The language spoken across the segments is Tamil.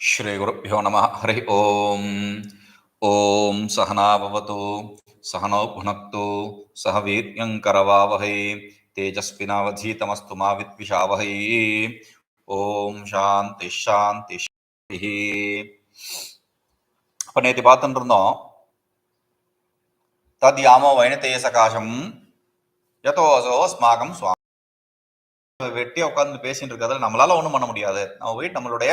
ஸ்ரீகுருப்போ நம ஹரி ஓம். ஓம் சகனாபவத்து சகனோ புனக்து சக வீரியங்கரவாவகை தேஜஸ்வினாவதீதமஸ்து மா வித்விஷாவகை. ஓம் சாந்தி சாந்தி ஷாந்தி. இப்போ நேற்று பார்த்துட்டு இருந்தோம் தத் யாமோ வைணத்தேய சகாசம் யதோசோ அஸ்மாகம் சுவாமி வெட்டி உட்காந்து பேசிட்டு இருக்கிறதுல நம்மளால ஒன்றும் பண்ண முடியாது. நம்ம போய் நம்மளுடைய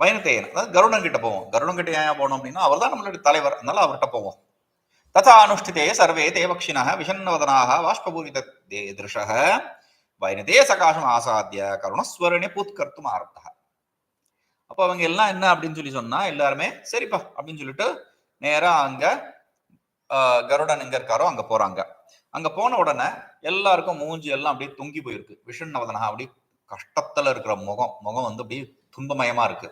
வைணத்தேயன் அதாவது கருடன் கிட்ட போவோம். கருடன் கிட்ட ஏன் போனோம் அப்படின்னா அவர் தான் நம்மளுடைய தலைவர். அதனால அவர்கிட்ட போவோம். ததா அனுஷ்டிதே சர்வே தேவக்ஷினக விஷன்னவதனாக வாஷ்பபூரித திருஷக. வைனதே சகாசம் ஆசாத்திய கருணஸ்வரணி பூத்கர்த்தும் ஆரம்பித்தா அப்போ அவங்க எல்லாம் என்ன அப்படின்னு சொல்லி சொன்னா எல்லாருமே சரிப்பா அப்படின்னு சொல்லிட்டு நேரா அங்க கருடன் எங்க இருக்காரோ அங்க போறாங்க. அங்க போன உடனே எல்லாருக்கும் மூஞ்சி எல்லாம் அப்படியே தொங்கி போயிருக்கு. விஷன்னவதனா அப்படியே கஷ்டத்துல இருக்கிற முகம். முகம் வந்து அப்படியே துன்பமயமா இருக்கு.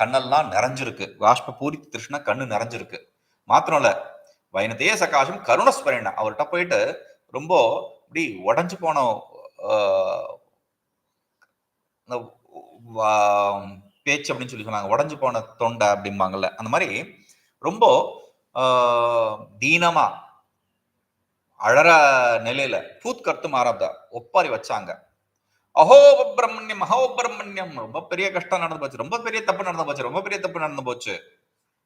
கண்ணெல்லாம் நிறைஞ்சிருக்கு. வாஷ்ப பூரி திருஷ்ண கண்ணு நிறைஞ்சிருக்கு. மாத்திரம் இல்ல வைனதே சகாசம் கருணஸ்வரன். அவர்கிட்ட போயிட்டு ரொம்ப இப்படி உடஞ்சு போன பேச்சு அப்படின்னு சொல்லி சொன்னாங்க. உடஞ்சு போன தொண்டை அப்படிம்பாங்கல்ல. அந்த மாதிரி ரொம்ப தீனமா அழற நிலையில பூத் கருத்து மாறாத ஒப்பாரி வச்சாங்க. அஹோ பிரம்மண்யம் ரொம்ப பெரிய கஷ்டம் நடந்து போச்சு. ரொம்ப பெரிய தப்பு நடந்து போச்சு. ரொம்ப பெரிய தப்பு நடந்து போச்சு.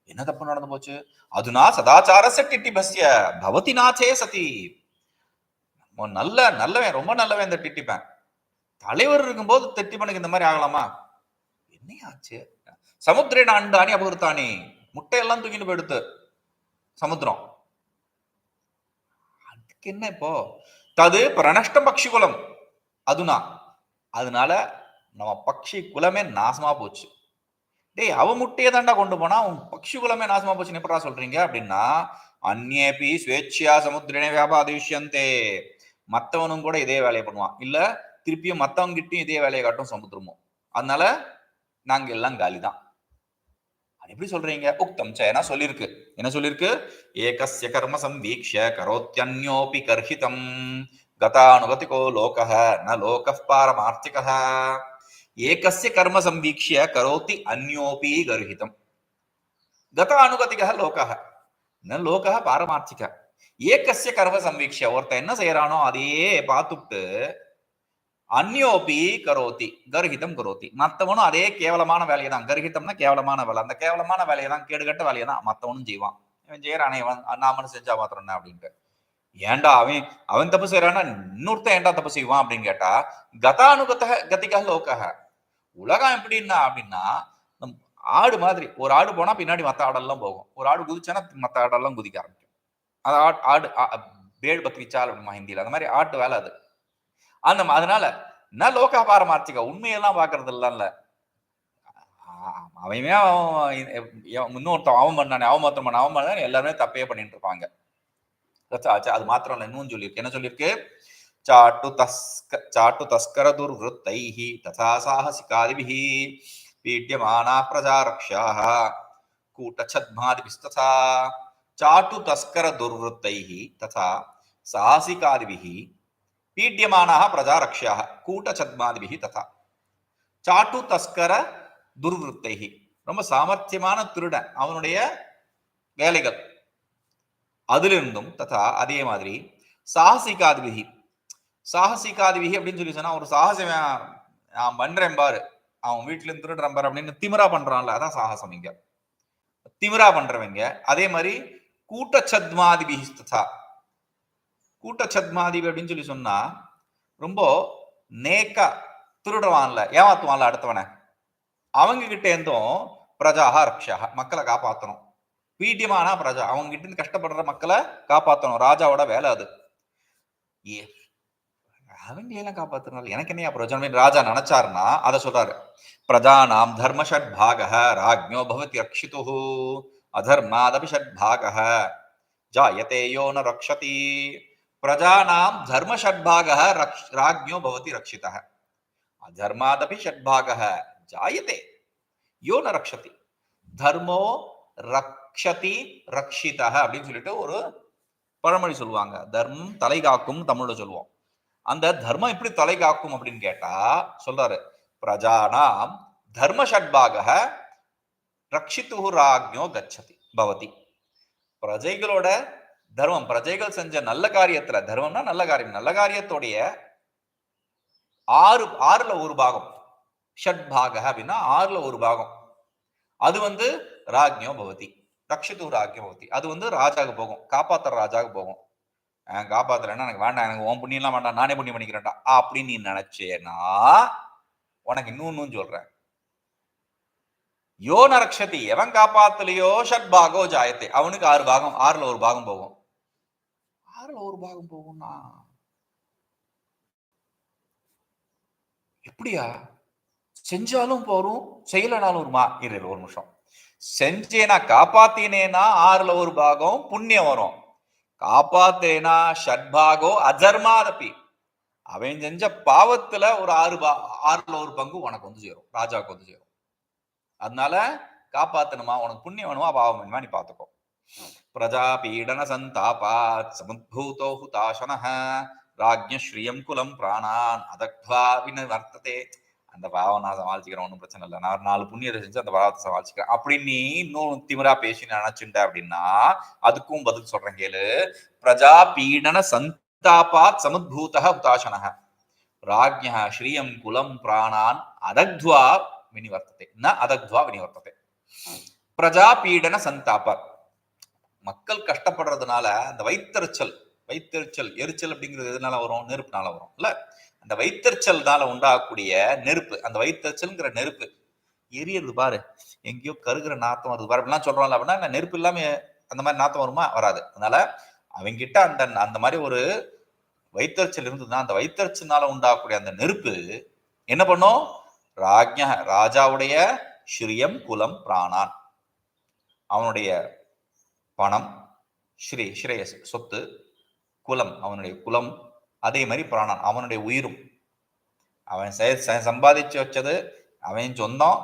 என்ன தப்பு நடந்து போச்சு? அதுனா சதாச்சாரச டிட்டி பஸ்ய. பவதி நாச்சே சதி நல்ல நல்லவன் ரொம்ப நல்லவன் இந்த டிட்டிப்பேன். தலைவர் இருக்கும்போது திட்டிப்பனுக்கு இந்த மாதிரி ஆகலாமா? என்னையாச்சு சமுத்திரேன அண்டானி அபகிருத்தானி? முட்டையெல்லாம் தூக்கிட்டு போயிடுத்து சமுத்திரம். அதுக்கு என்ன இப்போ? தது பிரணஷ்டம் பக்ஷி குலம் அதுனா. அதனால நம்ம பக்ஷி குலமே நாசமா போச்சு. டேய் அவ முட்டையை தாண்டா கொண்டு போனா உன் பக்ஷி குலமே நாசமா போச்சுன்னு எப்படா சொல்றீங்க? அப்படின்னா அந்நேபி ஸ்வேச்சியா சமுத்திரனே வியாபாதிஷ்யந்தே. மற்றவனும் கூட இதே வேலையை பண்ணுவான். இல்ல திருப்பியும் மற்றவங்க கிட்டயும் இதே வேலையை காட்டும் சமுத்திரமும். அதனால நாங்க எல்லாம் காலி தான் அது எப்படி சொல்றீங்க? உக்தம் சேனா சொல்லியிருக்கு என்ன சொல்லியிருக்கு ஏகசிய கர்ம சம்வீக்ஷ கரோத்யன்யோபி கர்ஹிதம். கதானுகதிகோ லோக ந லோக பாரமார்த்திக ஏகசிய கர்ம சம்வீக்ஷ்ய கரோதி அந்யோபி கர்ஹிதம் கதானுகதிகः லோக ந லோக பாரமார்த்திக ஏகசிய கர்ம சம்வீக்ஷ்ய ஒருத்தன் என்ன செய்யறானோ அதையே பார்த்துட்டு அந்யோபி கரோதி கர்ஹிதம் கரோதி மற்றவனும் அதே கேவலமான வேலையை தான் கர்ஹிதம்னா கேவலமான வேலை அந்த கேவலமான வேலையை தான் கேடுகட்ட வேலையை தான் மற்றவனும் செய்வான். இவன் செய்யறானே இவன் நாமளும் செஞ்சா மாத்திரம் என்ன அப்படின்ட்டு. ஏன்டா அவன் அவன் தப்பு செய்யறான்னா இன்னொருத்தன் ஏன்டா தப்பு செய்வான் அப்படின்னு கேட்டா கதானுகத கதிகா லோகக உலகம் எப்படின்னா அப்படின்னா ஆடு மாதிரி ஒரு ஆடு போனா பின்னாடி மத்த ஆடெல்லாம் போகும். ஒரு ஆடு குதிச்சானா மத்த ஆடெல்லாம் குதிக்க ஆரம்பிக்கும். அது ஆட் ஆடு ஆ- பேடு பக்ரி அப்படிமா ஹிந்தியில. அந்த மாதிரி ஆட்டு வேலை அது. அந்த அதனால நான் லோக பாரமார்த்திக? உண்மையெல்லாம் பாக்குறது இல்லைல்ல அவன் அவன் இன்னொருத்தன் அவன் பண்ணானே அவன் மாத்திரம் பண்ண அவன் பண்ணானே எல்லாருமே தப்பே பண்ணிட்டு இருப்பாங்க. அது மாத்திரம் இல்ல இன்னும் சொல்லியிருக்கு என்ன சொல்லியிருக்கு சாட்டு தஸ்க சாட்டு தஸ்கர துர்வృத்தைஹி ததா சாஹசிகாதிபிஹி பீட்யமானா பிரஜாரக்ஷாः கூட்டச்சத்மாதிபிஸ்ததா சாட்டு தஸ்கர துர்வృத்தைஹி ததா சாஹசிகாதிபிஹி பீட்யமானாः பிரஜாரக்ஷாः கூட்டச்சத்மாதிபிஹி ததா சாட்டு தஸ்கர துர்வృத்தைஹி ரொம்ப சாமர்த்தியமான திருடன். அவனுடைய வேலைகள். அதிலிருந்தும் ததா அதே மாதிரி சாகசிகாதிபிகி சாகசிகாதிபிகி அப்படின்னு சொல்லி சொன்னா ஒரு சாகசம் நான் பண்றேன் பாரு. அவன் வீட்டுல இருந்து திருடுறான் பாரு அப்படின்னு திமிரா பண்றான்ல அதான் சாகசம் இங்க. திமிரா பண்றவங்க அதே மாதிரி கூட்டச்சத்மாதிபிகி ததா கூட்டச்சத்மாதிபி அப்படின்னு சொல்லி சொன்னா ரொம்ப நேக்கா திருடுவான்ல ஏமாத்துவான்ல அடுத்தவனை. அவங்க கிட்ட இருந்தும் பிரஜாக ரக்ஷாக மக்களை காப்பாத்தணும். பீட்டியமானா பிரஜா அவங்க கிட்ட இருந்து கஷ்டப்படுற மக்களை காப்பாற்றணும் ராஜாவோட வேலை அது. ஏ அவங்களெல்லாம் காப்பாத்துறதுனால எனக்கு என்னையா பிரயோஜனம்? ராஜா நினைச்சாருன்னா அதை சொல்றாரு. பிரஜானாம் தர்ம ஷட் பாக ராஜ்யோ பவதி ரக்ஷிதுः அதர்மாதபி ஷட் பாக ஜாயதே யோ ந ரக்ஷதி. பிரஜானாம் தர்ம ஷட் பாகः ராஜ்யோ பவதி ரக்ஷித அதர்மாதபி ஷட் பாகः யோ ந ரக்ஷதி. தர்மோ ரக் ரக்ஷதி ரக்ஷிதः அப்படின்னு சொல்லிட்டு ஒரு பழமொழி சொல்லுவாங்க. தர்மம் தலை காக்கும் தமிழ்ல சொல்லுவோம். அந்த தர்மம் எப்படி தலை காக்கும் அப்படின்னு கேட்டா சொல்றாரு. பிரஜானாம் தர்ம ஷட்பாக ரக்ஷித்து ராஜ்யோ கச்சதி பவதி. பிரஜைகளோட தர்மம் பிரஜைகள் செஞ்ச நல்ல காரியத்துல தர்மம்னா நல்ல காரியம் நல்ல காரியத்தோடைய ஆறு ஆறுல ஒரு பாகம். ஷட் பாக அப்படின்னா ஆறுல ஒரு பாகம். அது வந்து ராஜ்யோ பவதி. ரக்ஷித்து ஒரு பவதி அது வந்து ராஜாவுக்கு போகும். காப்பாத்துற ராஜாவுக்கு போகும். அஹ் காப்பாத்துறேன்னா எனக்கு வேண்டாம். எனக்கு உன் புண்ணியெல்லாம் வேண்டாம். நானே புண்ணியம் பண்ணிக்கிறேன்டா. அப்படின்னு நீ நினைச்சேனா உனக்கு இன்னொன்னு சொல்றேன். யோ நரக்ஷதி எவன் காப்பாத்தலையோ? ஷட் பாகோ ஜாயத்தை. அவனுக்கு ஆறு பாகம் ஆறுல ஒரு பாகம் போகும். ஆறுல ஒரு பாகம் போகும்னா? எப்படியா? செஞ்சாலும் போறோம் செய்யலனாலும் ஒரு மா இரு, ஒரு நிமிஷம். செஞ்சேனா காப்பாத்தினேனா ஆறுல ஒரு பாகம் புண்ணியம் வரும். காப்பாத்தேனா ஷட்பாகோ அஜர்மாதபி. அவன் செஞ்ச பாவத்துல ஒரு ஆறு பா ஆறுல ஒரு பங்கு உனக்கு வந்து சேரும் ராஜாவுக்கு வந்து சேரும். அதனால காப்பாத்தணுமா உனக்கு புண்ணியம் வேணுமா பாவம் வேணுமா நீ பாத்துக்கோ. பிரஜா பீடன சந்தாபாத் சமுத்பூதோ ஹுதாசனஹ ராஜ்ய ஸ்ரீயம் குலம் பிராணான் அதக்வா வினவர்த்ததே. அந்த பாவம் நான் சமாளிச்சுக்கிறேன் ஒன்றும் பிரச்சனை இல்லை. நான் ஒரு நாலு புண்ணியத்தை செஞ்சு அந்த பாவத்தை சமாளிச்சுக்கிறேன். அப்படின்னு நீ இன்னும் திமிரா பேசி நினைச்சுட்ட அப்படின்னா அதுக்கும் பதில் சொல்றேன் கேளு. பிரஜா பீடன சந்தாபாத் சமுத்பூத உதாசனக ராஜ்யா ஸ்ரீயம் குலம் பிராணான் அதக்துவா வினிவர்த்தத்தை ந அதக்துவா வினிவர்த்தத்தை பிரஜா பீடன சந்தாபாத். மக்கள் கஷ்டப்படுறதுனால அந்த வைத்தறிச்சல் வைத்தறிச்சல் எரிச்சல் அப்படிங்கிறது எதனால வரும்? நெருப்புனால வரும். இல்லை? அந்த வைத்தறிச்சல்னால உண்டாகக்கூடிய நெருப்பு அந்த வைத்தறிச்சல்ங்கிற நெருப்பு. எரியறது பாரு. எங்கேயோ கருகிற நாத்தம் வருது பாரு. அப்படிலாம் சொல்றோம்ல அப்படின்னா நெருப்பு இல்லாம அந்த மாதிரி நாத்தம் வருமா? வராது. அதனால அவங்கிட்ட அந்த அந்த மாதிரி ஒரு வைத்தறிச்சல் இருந்ததுன்னா அந்த வைத்தறிச்சல்னால உண்டாகக்கூடிய அந்த நெருப்பு என்ன பண்ணும்? ராஜ்ய ராஜாவுடைய ஸ்ரீயம் குலம் பிராணான். அவனுடைய பணம் ஸ்ரீ ஸ்ரேயஸ் சொத்து குலம் அவனுடைய குலம் அதே மாதிரி பிராணன் அவனுடைய உயிரும். அவன் சம்பாதிச்சு வச்சது அவன் சொந்தம்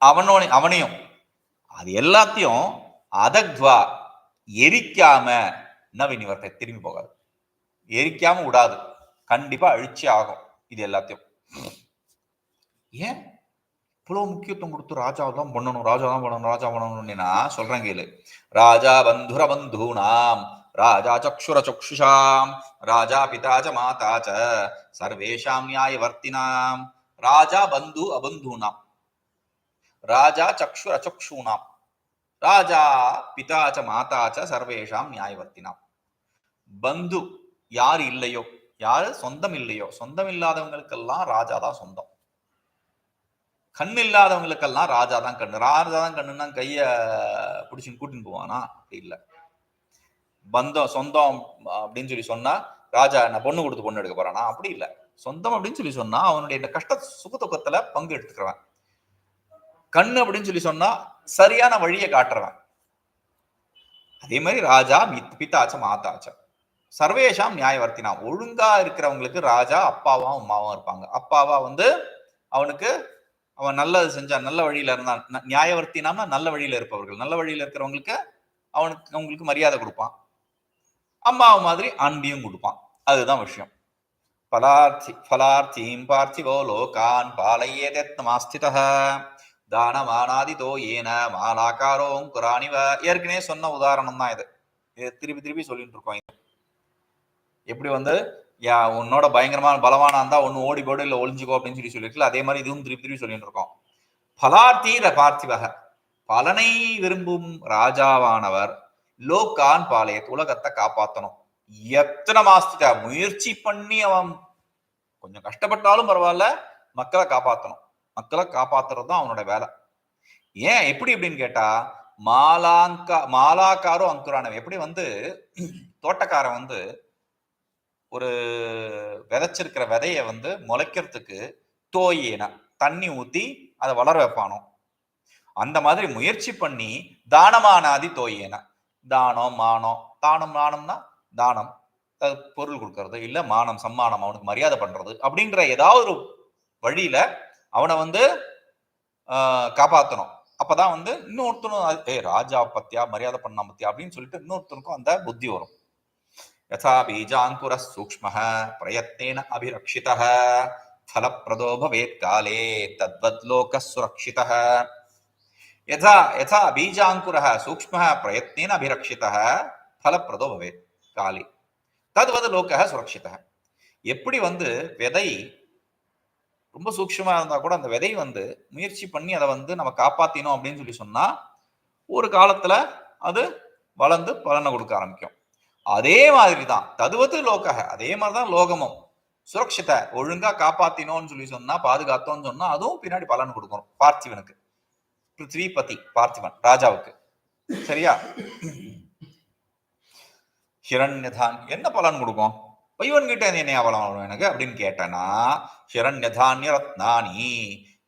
அவனோட அவனையும். அது எல்லாத்தையும் அதக்வா எரிக்காம நவீனிவர்த்தை திரும்பி போகாது. எரிக்காம விடாது. கண்டிப்பா அழிச்சே ஆகும் இது எல்லாத்தையும். ஏன்? இவ்வளவு முக்கியத்துவம் கொடுத்து ராஜா தான் பண்ணணும் ராஜா தான் பண்ணணும் ராஜா பண்ணணும்னு நான் சொல்றேன் கேளு. ராஜா பந்துர பந்தூனாம் ராஜா சக்ஷுர சக்ஷுஷாம் ராஜா பிதா ச மாதா ச சர்வேஷாம் நியாயவர்த்தினாம். ராஜா பந்து அபந்தூனாம். ராஜா சக்ஷுர சக்ஷூனாம் ராஜா பிதா ச மாதா ச சர்வேஷாம் நியாயவர்த்தினாம். பந்து யார் இல்லையோ யாரு? சொந்தம் இல்லையோ. சொந்தம் இல்லாதவங்களுக்கெல்லாம் ராஜா தான் சொந்தம். கண் இல்லாதவங்களுக்கெல்லாம் ராஜா தான் கண்ணு. ராஜா தான் கண்ணுன்னா கைய பிடிச்சின்னு கூட்டின்னு போவானா? அப்படி இல்லை. பந்தம் சொந்தம் அப்படின்னு சொல்லி சொன்னா ராஜா நான் பொண்ணு கொடுத்து பொண்ணு எடுக்க போறானா? அப்படி இல்லை. சொந்தம் அப்படின்னு சொல்லி சொன்னா அவனுடைய இந்த கஷ்ட சுக துக்கத்துல பங்கு எடுத்துக்கிறவன். கண்ணு அப்படின்னு சொல்லி சொன்னா சரியான வழியை காட்டுறவன். அதே மாதிரி ராஜா மித்- பிதாச்ச சர்வேஷாம் நியாயவர்த்தினா ஒழுங்கா இருக்கிறவங்களுக்கு ராஜா அப்பாவும் அம்மாவும் இருப்பாங்க. அப்பாவா வந்து அவனுக்கு அவன் நல்லது செஞ்சான் நல்ல வழியில இருந்தான். ந- நியாயவர்த்தினாம நல்ல வழியில இருப்பவர்கள். நல்ல வழியில இருக்கிறவங்களுக்கு அவனுக்கு அவங்களுக்கு மரியாதை கொடுப்பான். அம்மாவை மாதிரி அன்பியும் கொடுப்பான். அதுதான் விஷயம். பலார்த்தி பலார்த்தீம் பார்த்திவோ லோகான் பாலையே பாலையேதமாஸ்தித தானமானாதிதோ ஏன மாலாக்காரோங்குராணிவ ஏற்கனவே சொன்ன உதாரணம் தான் இது. இது திருப்பி திருப்பி சொல்லிட்டு இருக்கோம் எப்படி வந்து யா உன்னோட பயங்கரமான பலவானா இருந்தா ஒன்னு ஓடி போடு இல்ல ஒளிஞ்சுக்கோ அப்படின்னு சொல்லி சொல்லிருக்கல அதே மாதிரி இதுவும் திருப்பி திருப்பி சொல்லிட்டு இருக்கோம். பலார்த்தீர பார்த்திவக. பலனை விரும்பும் ராஜாவானவர் லோகான் பாளையத்து உலகத்தை காப்பாத்தணும். எத்தனை மாசத்துக்கா முயற்சி பண்ணி அவன் கொஞ்சம் கஷ்டப்பட்டாலும் பரவாயில்ல மக்களை காப்பாத்தணும். மக்களை காப்பாத்துறது தான் அவனோட வேலை. ஏன்? எப்படி அப்படின்னு கேட்டா மாலாங்கா மாலாக்காரும் அங்குரானவன் எப்படி வந்து தோட்டக்காரன் வந்து ஒரு விதைச்சிருக்கிற விதைய வந்து முளைக்கிறதுக்கு தோயேன தண்ணி ஊத்தி அதை வளர வைப்பானோ? அந்த மாதிரி முயற்சி பண்ணி தானமானாதி தோயேன தானம் மானம். தானம் மானம்னா தானம். பொருள் கொடுக்கறது. இல்லை மானம் சம்மானம் அவனுக்கு மரியாதை பண்றது. அப்படின்ற ஏதாவது ஒரு வழியில அவனை வந்து காப்பாத்தணும். அப்பதான் வந்து இன்னொருத்தனும் ஏ ராஜா பத்தியா? மரியாதை பண்ணா பத்தியா? அப்படின்னு சொல்லிட்டு இன்னொருத்தனுக்கும் அந்த புத்தி வரும். யசா பீஜாங்குர சூக்ம பிரயத்தேன அபிரக்ஷித ஃபலப்பிரதோபவேத் காலே தத்வத் லோக சுரக்ஷிதா யதா யதா பீஜாங்குரः சூக்ஷ்மः பிரயத்னேன அபிரக்ஷித ஃபலப்பிரதோ பவேத் காலி ததுவது லோக சுரக்ஷித எப்படி வந்து விதை ரொம்ப சூக்ஷமாக இருந்தா கூட அந்த விதை வந்து முயற்சி பண்ணி அதை வந்து நம்ம காப்பாற்றினோம் அப்படின்னு சொல்லி சொன்னால் ஒரு காலத்துல அது வளர்ந்து பலனை கொடுக்க ஆரம்பிக்கும். அதே மாதிரி தான் ததுவது லோக அதே மாதிரி தான் லோகமும். சுரக்ஷித ஒழுங்காக காப்பாற்றினோம்னு சொல்லி சொன்னால் பாதுகாத்தோம்னு சொன்னால் அதுவும் பின்னாடி பலன் கொடுக்கணும் பார்த்திவனுக்கு பிருத்விபதி பார்த்திவன் ராஜாவுக்கு சரியா ஹிரண்யதான் என்ன பலன் கொடுக்கும் பைவன் கிட்ட இருந்து என்ன பலன் வரும் எனக்கு அப்படின்னு கேட்டேன்னா ஹிரண்யதானிய ரத்னானி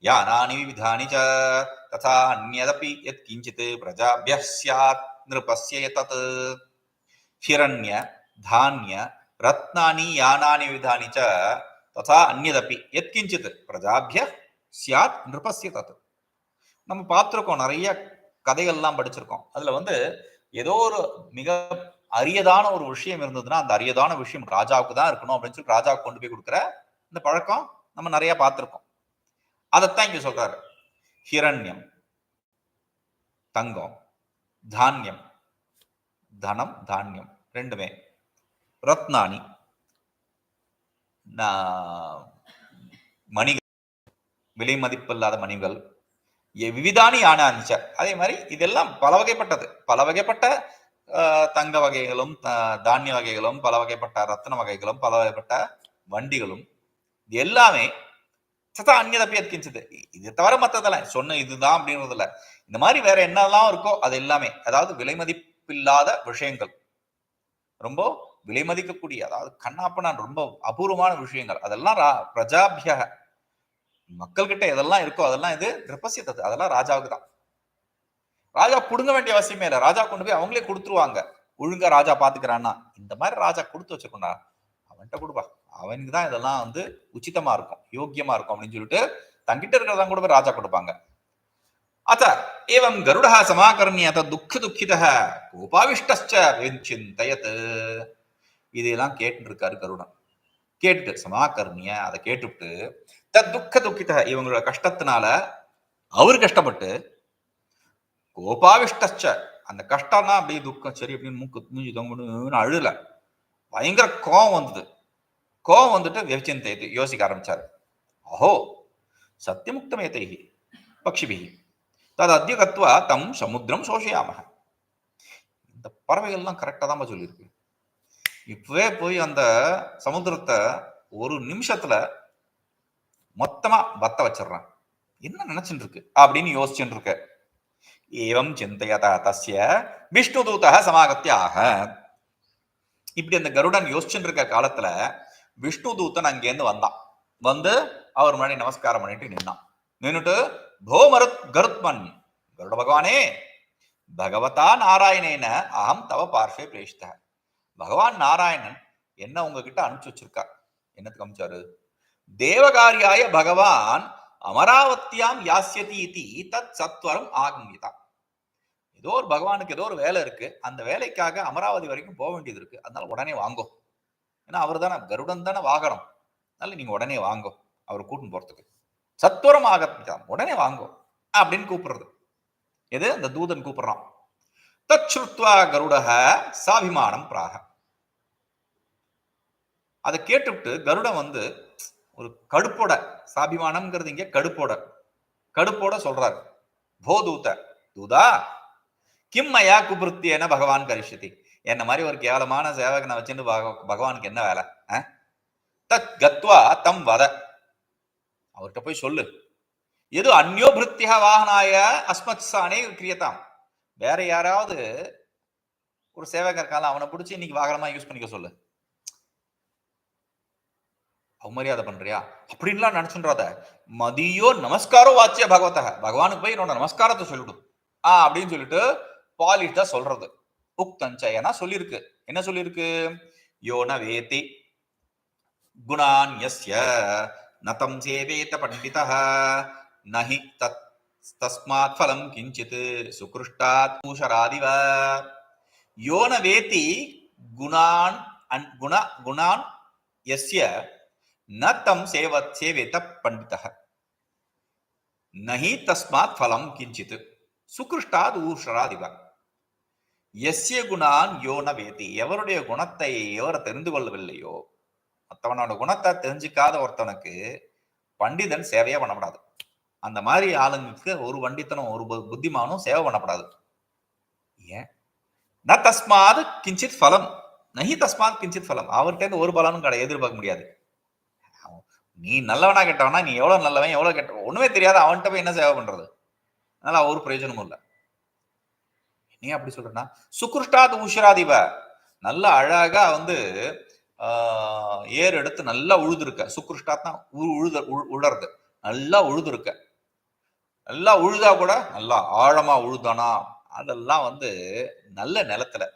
யானானி விவிதானி ச ததா அந்யதபி யத் கிஞ்சித் பிரஜாபிய ஸ்யாத் நிருபஸ்ய தத் ஹிரண்ய தானிய ரத்னானி யானானி விவிதானி ச ததா அந்யதபி யத் கிஞ்சித் பிரஜாபிய ஸ்யாத் நிருபஸ்ய தத் நம்ம பார்த்துருக்கோம் நிறைய கதைகள்லாம் படிச்சிருக்கோம். அதுல வந்து ஏதோ ஒரு மிக அரியதான ஒரு விஷயம் இருந்ததுன்னா அந்த அரியதான விஷயம் ராஜாவுக்கு தான் இருக்கணும் அப்படின்னு சொல்லி ராஜாவுக்கு கொண்டு போய் கொடுக்குற இந்த பழக்கம் நம்ம நிறைய பார்த்துருக்கோம். அதைத்தான் இங்க சொல்றாரு. ஹிரண்யம் தங்கம் தானியம் தனம் தானியம் ரெண்டுமே. ரத்னானி மணிகள் விலை மதிப்பில்லாத மணிகள் விவிதானி விவிதானி ஆனானிச்ச அதே மாதிரி இதெல்லாம் பல வகைப்பட்டது. பல வகைப்பட்ட தங்க வகைகளும் தானிய வகைகளும் பல வகைப்பட்ட ரத்ன வகைகளும் பல வகைப்பட்ட வண்டிகளும் இது எல்லாமே சதா அந்நியதப்பி எத்கிஞ்சது இது தவிர மற்றதெல்லாம் சொன்ன இதுதான் அப்படின்றதுல இந்த மாதிரி வேற என்னெல்லாம் இருக்கோ அது எல்லாமே அதாவது விலை மதிப்பில்லாத விஷயங்கள். ரொம்ப விலை மதிக்கக்கூடிய அதாவது கண்ணாப்பனான் ரொம்ப அபூர்வமான விஷயங்கள். அதெல்லாம் ரா- மக்கள்கிட்ட எதெல்லாம் இருக்கோ அதெல்லாம் இது நிரப்பசியத்தது அதெல்லாம் ராஜாவுக்கு தான் ராஜா புடுங்க வேண்டிய அவசியமே இல்லை. ராஜா கொண்டு போய் அவங்களே கொடுத்துருவாங்க. ஒழுங்கா ராஜா பாத்துக்கிறான்னா இந்த மாதிரி ராஜா கொடுத்து வச்சுக்கோண்டா அவன்கிட்ட கொடுப்பா. அவனுக்கு தான் இதெல்லாம் வந்து உச்சிதமா இருக்கும் யோக்கியமா இருக்கும் அப்படின்னு சொல்லிட்டு தங்கிட்ட இருக்கிறதா கூட போய் ராஜா கொடுப்பாங்க. அத்த ஏவம் கருடா சமாகர்ணிய அத்த துக்க துக்கித கோபாவிஷ்டச்ச இதையெல்லாம் கேட்டு இருக்காரு கருடன். கேட்டுட்டு சமாகர்ணிய அதை கேட்டுவிட்டு துக்க துக்கித இவங்களோட கஷ்டத்தினால அவர் கஷ்டப்பட்டு கோபாவிஷ்டச்ச அந்த கஷ்டம்னா அப்படியே துக்கம் சரி அப்படின்னு மூக்கு மூஞ்சி தொங்கணும்னு அழுல பயங்கர கோவம் வந்தது. கோவம் வந்துட்டு வியச்சிந்தை யோசிக்க ஆரம்பிச்சாரு. அஹோ சத்தியமுக்தமேதை பக்ஷிபிகி தது அத்திய கத்துவா தம் சமுத்திரம் சோஷியாம இந்த பறவைகள்லாம் கரெக்டாக தான் சொல்லியிருக்கு. இப்பவே போய் அந்த சமுத்திரத்தை ஒரு நிமிஷத்துல மொத்தமா வத்த வச்சிடுறான். என்ன நினைச்சுட்டு இருக்கு அப்படின்னு யோசிச்சுட்டு இருக்க ஏவம் சிந்தையதா தஸ்ய விஷ்ணு தூதா சமாகத்தியாக. இப்படி அந்த கருடன் யோசிச்சுட்டு இருக்க காலத்துல விஷ்ணு தூதன் அங்கேருந்து வந்தான். வந்து அவர் முன்னாடி நமஸ்காரம் பண்ணிட்டு நின்னான். நின்னுட்டு போமருத் கருத்மன் கருட பகவானே பகவதா நாராயணேன அகம் தவ பார்ஷே பிரேஷித பகவான் நாராயணன் என்ன உங்ககிட்ட அனுப்பிச்சு வச்சிருக்கார்? என்னத்துக்கு அனுப்பிச்சாரு? தேவகாரியாய பகவான் அமராவத்தியாம் யாசியதி இதி தத் சத்வரம் ஆகமிதா ஏதோ ஒரு பகவானுக்கு ஏதோ ஒரு வேலை இருக்கு. அந்த வேலைக்காக அமராவதி வரைக்கும் போக வேண்டியது இருக்கு. அதனால உடனே வாங்கும் ஏன்னா அவர் தானே கருடன் தானே வாகனம். அதனால நீங்க உடனே வாங்கும் அவர் கூட்டின்னு போறதுக்கு. சத்வரம் ஆகமிதா உடனே வாங்கும் அப்படின்னு கூப்பிடுறது. எது? அந்த தூதன் கூப்பிடுறான். தச்சுத்வா கருடக சாபிமானம் பிராக. அதை கேட்டுவிட்டு கருடன் வந்து ஒரு கடுப்போட சாபிமானம்ங்கிறது இங்க கடுப்போட. கடுப்போட சொல்றாரு. போ தூத தூதா கிம்மையா குபிருத்தியன பகவான் கரிஷதி என்ன மாதிரி ஒரு கேவலமான சேவகனை வச்சுட்டு பகவானுக்கு என்ன வேலை? தத் கத்வா தம் வத. அவர்கிட்ட போய் சொல்லு. எது அந்யோ பிருத்திய வாகனாய அஸ்மத் சானே கிரியதாம். வேற யாராவது ஒரு சேவகன் இருக்கால அவனை பிடிச்சி இன்னைக்கு வாகனமா யூஸ் பண்ணிக்க சொல்லு. அவமரியாதை பண்றியா? அப்படின்லாம் நினைச்சுன்றாத. மதியோ நமஸ்காரோ வாச்சிய பகவத. பகவானுக்கு போய் என்னோட நமஸ்காரத்தை சொல்லிடும் ஆ அப்படின்னு சொல்லிட்டு பாலிஷ்டா சொல்றது. உக்தஞ்சயனா சொல்லியிருக்கு. என்ன சொல்லியிருக்கு? யோன வேத்தி குணான் யஸ்ய நதம் சேவேத பண்டிதः நஹி தத் தஸ்மாத் ஃபலம் கிஞ்சித் சுக்ருஷ்டாத் பூஷராதிவ. யோன வேத்தி குணான் அன் குண குணான் யஸ்ய ந தம் சேவ சேவேத பண்டிதः நஹி தஸ்மாத் ஃபலம் கிஞ்சித் சுகிருஷ்டாத் ஊஷராதிவ எஸ்ய குணான் யோன வேதி. எவருடைய குணத்தை எவர் தெரிந்து கொள்ளவில்லையோ மற்றவனோட குணத்தை தெரிஞ்சுக்காத ஒருத்தனுக்கு பண்டிதன் சேவையே பண்ணப்படாது. அந்த மாதிரி ஆளுங்களுக்கு ஒரு பண்டித்தனும் ஒரு பு- புத்திமானும் சேவை பண்ணப்படாது. ஏன்? ந தஸ்மாத் கிஞ்சித் ஃபலம் நஹி தஸ்மாத் கிஞ்சித் ஃபலம் அவர்கிட்ட ஒரு பலனும் கடை எதிர்பார்க்க முடியாது. நீ நல்லவனா கெட்டவனா நீ எவ்வளவு நல்லவன் எவ்வளவு கெட்ட ஒண்ணுமே தெரியாது அவன்கிட்ட போய் என்ன சேவை பண்றது? அதனால ஒரு பிரயோஜனமும் இல்லை. நீ அப்படி சொல்றனா சுக்ருஷ்டாத் உஷராதிப நல்ல அழகா வந்து ஏர் எடுத்து நல்லா உழுதுருக்க. சுக்ருஷ்டாத் தான் உ- உழுத உழறது. நல்லா உழுதுருக்க. நல்லா உழுதா கூட நல்லா ஆழமா உழுதானா? அதெல்லாம் வந்து நல்ல நிலத்துல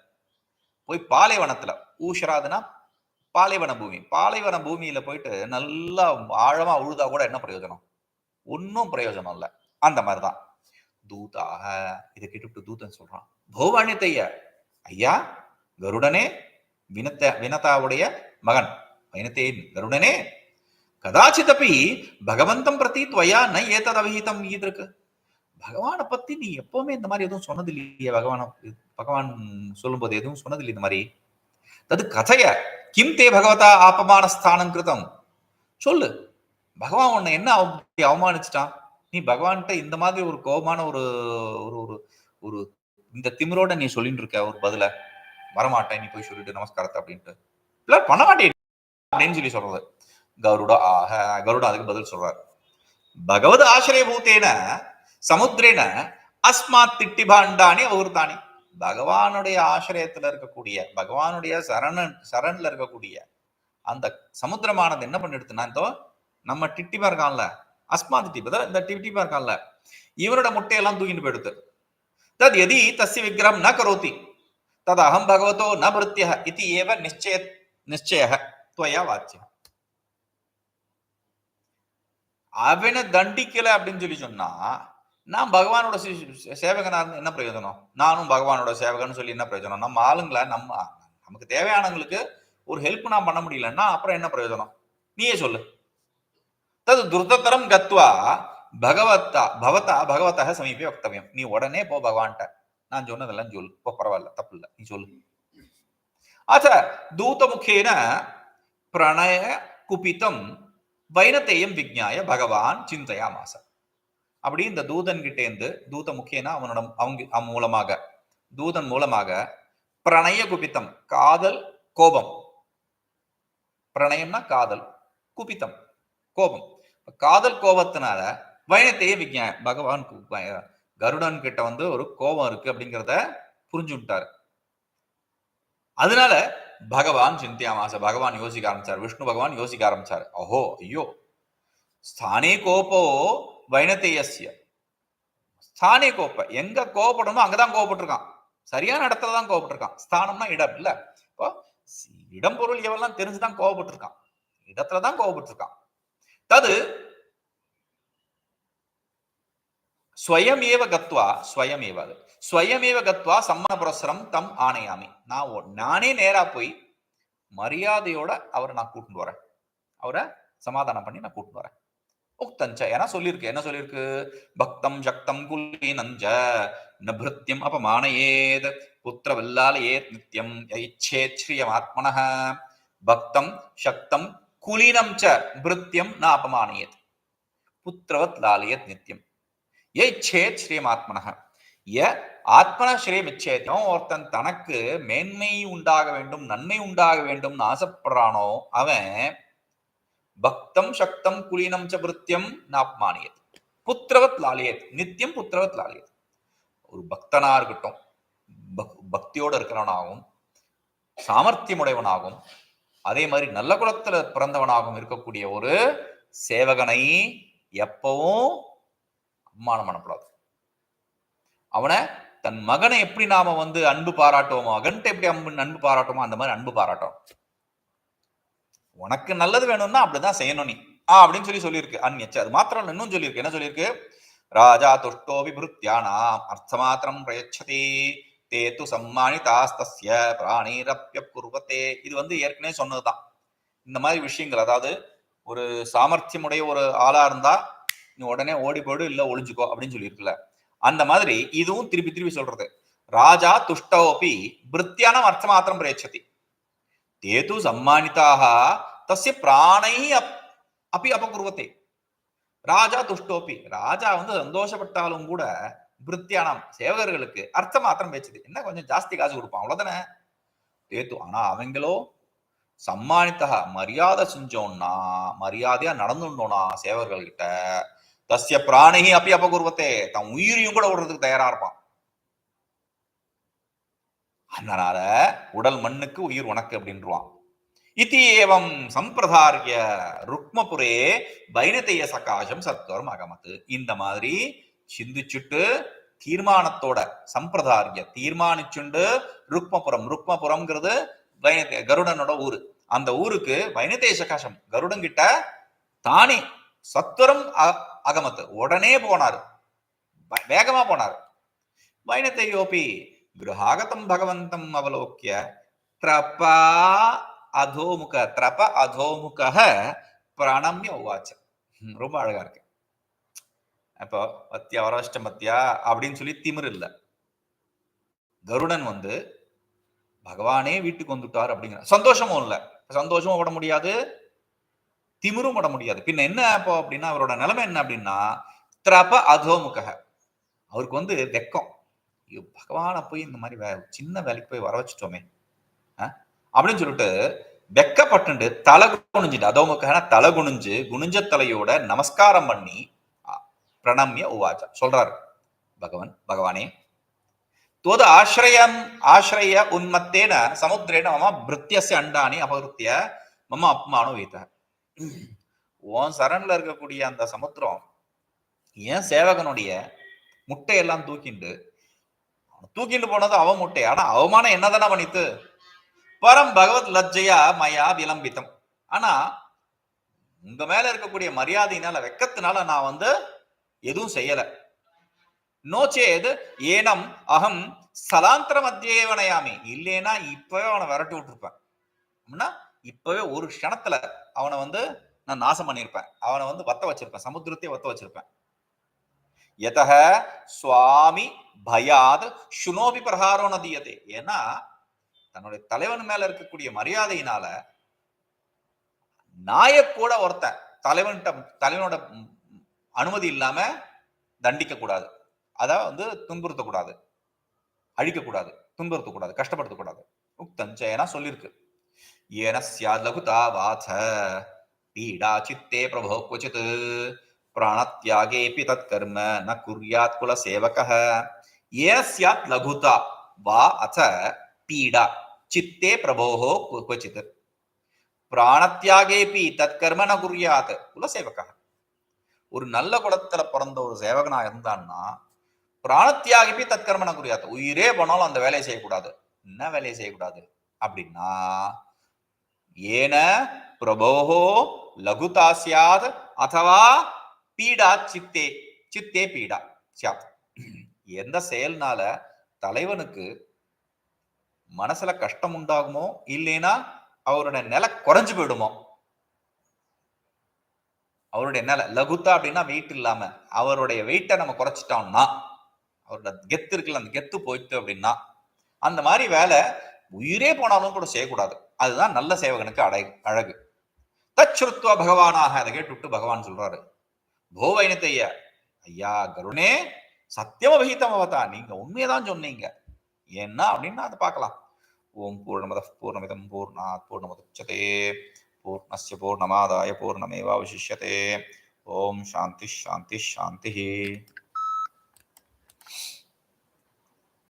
போய் பாலைவனத்துல. ஊஷராதுனா பாலைவன பூமி. பாலைவன பூமியில போயிட்டு நல்லா ஆழமா உழுதா கூட என்ன பிரயோஜனம்? ஒன்றும் பிரயோஜனம் இல்லை. அந்த மாதிரிதான். தூதாக இதை கேட்டுவிட்டு தூதன் சொல்றான். பௌவானியத்தைய ஐயா கருடனே வினத்த வினதாவுடைய மகன். வைனத்தேன் கருடனே. கதாச்சிதப்பி பகவந்தம் பிரதி துவையா ந ஏதத் அவிஹிதம் ஈதிருக்கு பகவானை பத்தி நீ எப்பவுமே இந்த மாதிரி எதுவும் சொன்னது இல்லையே பகவான பகவான் சொல்லும்போது எதுவும் சொன்னது இல்லை இந்த மாதிரி? தது கதைய. கிம் தே பகவதா ஆபமான ஸ்தானம் கிருதம். சொல்லு. பகவான் உன்னை என்ன அவ- அவமானிச்சிட்டான்? நீ பகவான்கிட்ட இந்த மாதிரி ஒரு கோபமான ஒரு ஒரு ஒரு ஒரு இந்த திமிரோட நீ சொல்லிட்டு இருக்க ஒரு பதில. வரமாட்டேன் நீ போய் சொல்லிட்டு நமஸ்காரத்தை அப்படின்ட்டு. இல்ல பண்ண மாட்டேன். அப்படின்னு சொல்லி சொல்றது. கருட ஆக கருட அதுக்கு பதில் சொல்றார். பகவத் ஆசிரியபூத்தேன சமுத்திரேன அஸ்மாத் திட்டி பாண்டானி அவர்தானி. பகவானுடைய ஆசிரியத்துல இருக்கக்கூடிய பகவானுடைய சரணன் சரண்ல இருக்கக்கூடிய அந்த சமுத்திரமானது என்ன பண்ணிடுதுன்னா இந்த நம்ம டிட்டிமா இருக்கான்ல அஸ்மாத் டிப்பி இந்த டிட்டிமா இருக்கான்ல இவரோட முட்டையெல்லாம் தூக்கிட்டு போயிடுது. தத் எதி தஸ்ய விக்கிரம் ந கரோதி தத் அகம் பகவதோ ந பிருத்திய இது ஏவ நிச்சய நிச்சய துவயா வாச்சியம். அவனை தண்டிக்கல அப்படின்னு சொல்லி சொன்னா நான் பகவானோட சேவகனா இருந்து என்ன பிரயோஜனம்? நானும் பகவானோட சேவகன்னு சொல்லி என்ன பிரயோஜனம்? நம்ம ஆளுங்களை நம்ம நமக்கு தேவையானவங்களுக்கு ஒரு ஹெல்ப் நான் பண்ண முடியலன்னா அப்புறம் என்ன பிரயோஜனம்? நீயே சொல்லு. தது துர்தத்தரம் கத்வா பகவத்தா பவத்தா பகவத்தாக சமீபே வக்தவியம். நீ உடனே போ பகவான்கிட்ட நான் சொன்னதெல்லாம் சொல்லு. இப்போ பரவாயில்ல தப்பு இல்லை நீ சொல்லு. அத தூதமுகேன பிரணய குபிதம் வைனத்தையும் விஜ்ஞாய பகவான் சிந்தையாமாச. அப்படி இந்த தூதன் கிட்டேந்து தூத முக்கியனா அவனோட அவங்க அவன் மூலமாக தூதன் மூலமாக பிரணய குபித்தம் காதல் கோபம். பிரணயம்னா காதல் குபித்தம் கோபம். காதல் கோபத்தினால வைணத்தையே விஜ்ஞாய பகவான் கு- கருடன் கிட்ட வந்து ஒரு கோபம் இருக்கு அப்படிங்கிறத புரிஞ்சு விட்டாரு. அதனால பகவான் சிந்தியாமாச பகவான் யோசிக்க ஆரம்பிச்சார். விஷ்ணு பகவான் யோசிக்க ஆரம்பிச்சார். ஓஹோ ஐயோ ஸ்தானே கோபோ வைனத்தேயஸ்ய ஸ்தானே கோப்ப. எங்க கோபப்படணுமோ அங்கதான் கோபப்பட்டிருக்கான் சரியான இடத்துல தான் கோபப்பட்டிருக்கான் ஸ்தானம்னா இடம் இல்ல. இப்போ இடம் பொருள் எவெல்லாம் தெரிஞ்சுதான் கோபப்பட்டிருக்கான் இடத்துல தான் கோபப்பட்டிருக்கான் தது ஸ்வயமேவ கத்வா ஸ்வயமேவ. அது ஸ்வயமேவ கத்வா சம்மன புரஸ்ஸரம் தம் ஆணையாமி. நான் நானே நேரா போய் மரியாதையோட அவரை நான் கூட்டிட்டு வரேன். அவரை சமாதானம் பண்ணி நான் கூட்டிட்டு வரேன். உக்தஞ்ச ஏன்னா சொல்லியிருக்கு என்ன சொல்லியிருக்கு பக்தம் சக்தம் குலீனஞ்ச நபிருத்தியம் அபமானயேத் புத்திர வல்லாலயேத் நித்யம் யைச்சேத் ஸ்ரீயம் ஆத்மனः பக்தம் சக்தம் குலீனம் ச பிருத்தியம் ந அபமானயேத் புத்திரவத் லாலயத் நித்யம் யைச்சேத் ஸ்ரீயம் ஆத்மனः ய ஆத்மன ஸ்ரீயம் எவன் ஒருத்தன் தனக்கு மேன்மை உண்டாக வேண்டும் நன்மை உண்டாக வேண்டும் ஆசைப்படுறானோ அவன் பக்தம் சக்தம் குலீனம் ச விருத்தியம் நாப்மானியத். புத்திரவத் லாலியத். நித்தியம் புத்திரவத் லாலியத். ஒரு பக்தனா இருக்கட்டும் பக்தியோடு பக்தியோட இருக்கிறவனாகவும் சாமர்த்தியமுடையவனாகவும் அதே மாதிரி நல்ல குலத்துல பிறந்தவனாகவும் இருக்கக்கூடிய ஒரு சேவகனை எப்பவும் அவமானம் பண்ணக்கூடாது. அவனை தன் மகனை எப்படி நாம வந்து அன்பு பாராட்டுவோமோ மகன்கிட்ட எப்படி அன்பு அன்பு பாராட்டுமோ அந்த மாதிரி அன்பு பாராட்டும் உனக்கு நல்லது வேணும்னா அப்படிதான் செய்யணும் நீ. ஆ அப்படின்னு சொல்லி சொல்லியிருக்கு. அந்நியச்சு அது மாத்திரம் இன்னும் சொல்லியிருக்கு. என்ன சொல்லியிருக்கு? ராஜா துஷ்டோ விபுத்தியானாம் அர்த்தமாத்திரம் பிரயச்சதி தே து சம்மானிதாஸ்தஸ்ய பிராணீரப்பிய குருவத்தே. இது வந்து ஏற்கனவே சொன்னதுதான். இந்த மாதிரி விஷயங்கள் அதாவது ஒரு சாமர்த்தியமுடைய ஒரு ஆளா இருந்தா நீ உடனே ஓடி போடு இல்ல ஒளிஞ்சுக்கோ அப்படின்னு சொல்லியிருக்குல்ல. அந்த மாதிரி இதுவும் திருப்பி திருப்பி சொல்றது. ராஜா துஷ்டோபி பிருத்தியானம் அர்த்தமாத்திரம் பிரயச்சதி. தேது சம்மானிதாக தசிய பிராணை அப் அப்பி அபகுருவத்தே ராஜா துஷ்டோபி ராஜா வந்து சந்தோஷப்பட்டாலும் கூட பிரித்தியானம் சேவகர்களுக்கு அர்த்தம் மாத்திரம் பேச்சுது. என்ன கொஞ்சம் ஜாஸ்தி காசு கொடுப்பான் அவ்வளவுதானே? தேத்து ஆனா அவங்களோ சம்மானித்தக மரியாதை செஞ்சோம்னா மரியாதையா நடந்துட்டோம்னா சேவர்கள் கிட்ட தசிய பிராணிகி அப்படி அபகுருவத்தே தன் உயிரையும் கூட விடுறதுக்கு தயாரா இருப்பான். அதனால உடல் மண்ணுக்கு உயிர் உனக்கு அப்படின்றான் இத்தி ஏவம் சம்பிரதாரிய ருக்மபுரே பைனத்தைய சகாசம் சத்வரம் அகமத்து இந்த மாதிரி சிந்திச்சுட்டு தீர்மானத்தோட சம்பிரதாரிய தீர்மானிச்சுண்டு ருக்மபுரம் ருக்மபுரம்ங்கிறது கருடனோட ஊரு. அந்த ஊருக்கு வைனதேய சகாசம் கருடன் கிட்ட தானே சத்வரம் அகமத்து. உடனே போனார். வேகமா போனார். வைனத்தையோபி கிரகாகதம் பகவந்தம் அவலோக்கிய த்ரபா அதோமுக த்ரப அதோமுக பிரணம்ய உவாச்ச. ரொம்ப அழகா இருக்கு. அப்போ பத்தியா வரவஷ்டம் பத்தியா அப்படின்னு சொல்லி திமிர் இல்ல. கருடன் வந்து பகவானே வீட்டுக்கு வந்துட்டார் அப்படிங்கிற சந்தோஷமும் இல்லை. சந்தோஷமும் விட முடியாது திமிரும் விட முடியாது. பின்ன என்ன அப்போ அப்படின்னா அவரோட நிலைமை என்ன அப்படின்னா திரப அதோமுக அவருக்கு வந்து வெக்கம். ஐயோ பகவானை போய் இந்த மாதிரி வே- சின்ன வேலைக்கு போய் வர வச்சுட்டோமே அப்படின்னு சொல்லிட்டு வெக்கப்பட்டு தலை குனிஞ்சுட்டு அதோமுக்கான தலை குனிஞ்சு குனிஞ்ச தலையோட நமஸ்காரம் பண்ணி பிரணம்ய உவாச்சா. சொல்றாரு. பகவன் பகவானே. தோது ஆசிரயம் ஆசிரய உன்மத்தேன சமுத்திரேன மம பிருத்தியஸ்ய அண்டானி அபகிருத்திய மம அப்மானோ வைத்த ஓன் சரண்ல இருக்கக்கூடிய அந்த சமுத்திரம் ஏன் சேவகனுடைய முட்டையெல்லாம் தூக்கிண்டு தூக்கிண்டு போனது அவன் முட்டை. ஆனா அவமானம் என்னதானே பண்ணித்து பரம் பகவத் லஜ்ஜையா மயா விளம்பித்தம். ஆனா உங்க மேல இருக்கக்கூடிய மரியாதையினால வெக்கத்தினால நான் வந்து எதுவும் செய்யல. நோச்சேது ஏனம் அகம் சலாந்திர மத்தியேவனையாமி இல்லைன்னா இப்பவே அவனை விரட்டி விட்டுருப்பேன். அப்படின்னா இப்பவே ஒரு க்ஷணத்துல அவனை வந்து நான் நாசம் பண்ணியிருப்பேன் அவனை வந்து வத்த வச்சிருப்பேன். சமுத்திரத்தையே வத்த வச்சிருப்பேன். எதக சுவாமி பயாது சுனோபி பிரகாரம் நதியதே. ஏன்னா தன்னுடைய தலைவன் மேல இருக்கக்கூடிய மரியாதையினால நாயக்கூட ஒருத்தன் தலைவன்கிட்ட தலைவனோட அனுமதி இல்லாம தண்டிக்க கூடாது அதான் வந்து துன்புறுத்தக்கூடாது. அழிக்கக்கூடாது. துன்புறுத்தக்கூடாது. கஷ்டப்படுத்தக்கூடாது. உக்தஞ்சேனா சொல்லியிருக்கு ஏனஸ்யா லகுதா வாச பீடா சித்தே பிரபோ குவச்சித் பிராணத்யாகேபி தத் கர்ம ந குர்யாத் குல சேவக ஏனஸ்யாத் லகுதா வா அச்ச पीडा चित्ते प्रभोः क्व- क्वचित् பிராணத்தியாகேபி தற்கர்ம ந குர்யாத் குலசேவகா ஒரு நல்ல குலத்துல பிறந்த ஒரு சேவகனா இருந்தான்னா பிராணத்தியாகிப்பி தற்கர்ம ந குர்யாத் உயிரே போனாலும் அந்த வேலையை செய்யக்கூடாது என்ன வேலையை செய்யக்கூடாது அப்படின்னா ஏன பிரபோஹோ லகுதா சியாத் அதவா பீடா சித்தே சித்தே பீடா சியாத் எந்த செயல்னால தலைவனுக்கு மனசுல கஷ்டம் உண்டாகுமோ இல்லைன்னா அவரோட நிலை குறைஞ்சு போயிடுமோ? அவருடைய நிலை லகுத்தா அப்படின்னா வெயிட் இல்லாம அவருடைய வெயிட்டை நம்ம குறைச்சிட்டோம்னா அவரோட கெத்து இருக்குல்ல அந்த கெத்து போயிட்டு அப்படின்னா அந்த மாதிரி வேலை உயிரே போனாலும் கூட செய்யக்கூடாது. அதுதான் நல்ல சேவகனுக்கு அழகு அழகு. தச்சுருத்துவ பகவானாக அதை கேட்டுவிட்டு பகவான் சொல்றாரு. போவைனத்தைய ஐயா கருணே சத்தியமபகிதம் அவதா நீங்க உண்மையதான் சொன்னீங்க. என்ன அப்படின்னா அதை பார்க்கலாம். ஓம் பூர்ணமத பூர்ணமிதம் பூர்ணாத் பூர்ணமுதச்சதே பூர்ணஸ்ய பூர்ணமாதாய பூர்ணமேவாவசிஷ்யதே ஓம் சாந்தி சாந்தி சாந்தி